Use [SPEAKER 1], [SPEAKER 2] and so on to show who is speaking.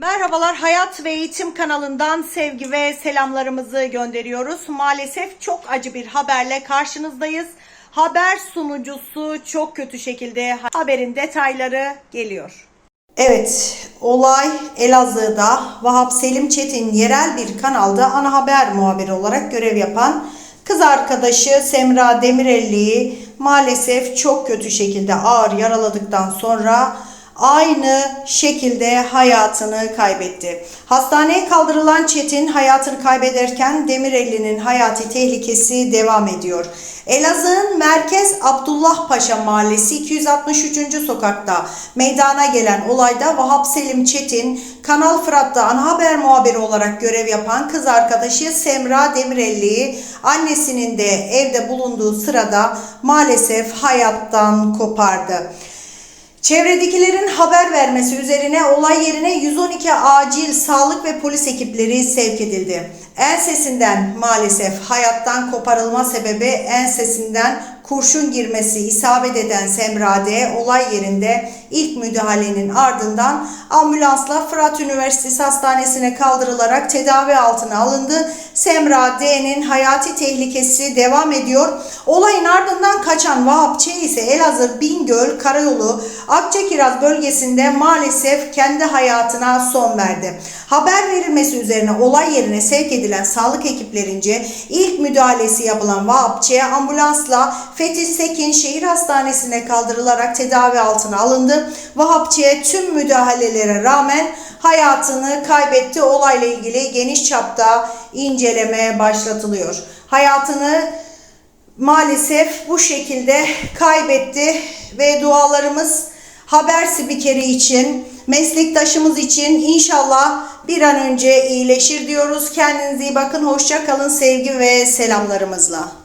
[SPEAKER 1] Merhabalar Hayat ve Eğitim kanalından sevgi ve selamlarımızı gönderiyoruz. Maalesef çok acı bir haberle karşınızdayız. Haber sunucusu çok kötü şekilde haberin detayları geliyor. Evet, olay Elazığ'da Vahap Selim Çetin yerel bir kanalda ana haber muhabiri olarak görev yapan kız arkadaşı Semra Demirelli'yi maalesef çok kötü şekilde ağır yaraladıktan sonra aynı şekilde hayatını kaybetti. Hastaneye kaldırılan Çetin hayatını kaybederken Demirelli'nin hayati tehlikesi devam ediyor. Elazığ'ın Merkez Abdullah Paşa Mahallesi 263. sokakta meydana gelen olayda Vahap Selim Çetin, Kanal Fırat'ta ana haber muhabiri olarak görev yapan kız arkadaşı Semra Demirelli'yi annesinin de evde bulunduğu sırada maalesef hayattan kopardı. Çevredekilerin haber vermesi üzerine olay yerine 112 acil sağlık ve polis ekipleri sevk edildi. Ensesinden maalesef hayattan koparılma sebebi ensesinden kurşun girmesi isabet eden Semra D. olay yerinde ilk müdahalenin ardından ambulansla Fırat Üniversitesi Hastanesi'ne kaldırılarak tedavi altına alındı. Semra D.'nin hayati tehlikesi devam ediyor. Olayın ardından kaçan Vahap Ç. ise Elazığ Bingöl Karayolu Akçakiraz bölgesinde maalesef kendi hayatına son verdi. Haber verilmesi üzerine olay yerine sevk edilen sağlık ekiplerince ilk müdahalesi yapılan Vahap Ç. ambulansla Fethi Sekin Şehir Hastanesi'ne kaldırılarak tedavi altına alındı. Vahap Ç. tüm müdahalelere rağmen hayatını kaybetti. Olayla ilgili geniş çapta inceleme başlatılıyor. Hayatını maalesef bu şekilde kaybetti ve dualarımız haber spikeri için, meslektaşımız için inşallah bir an önce iyileşir diyoruz. Kendinize iyi bakın, hoşça kalın sevgi ve selamlarımızla.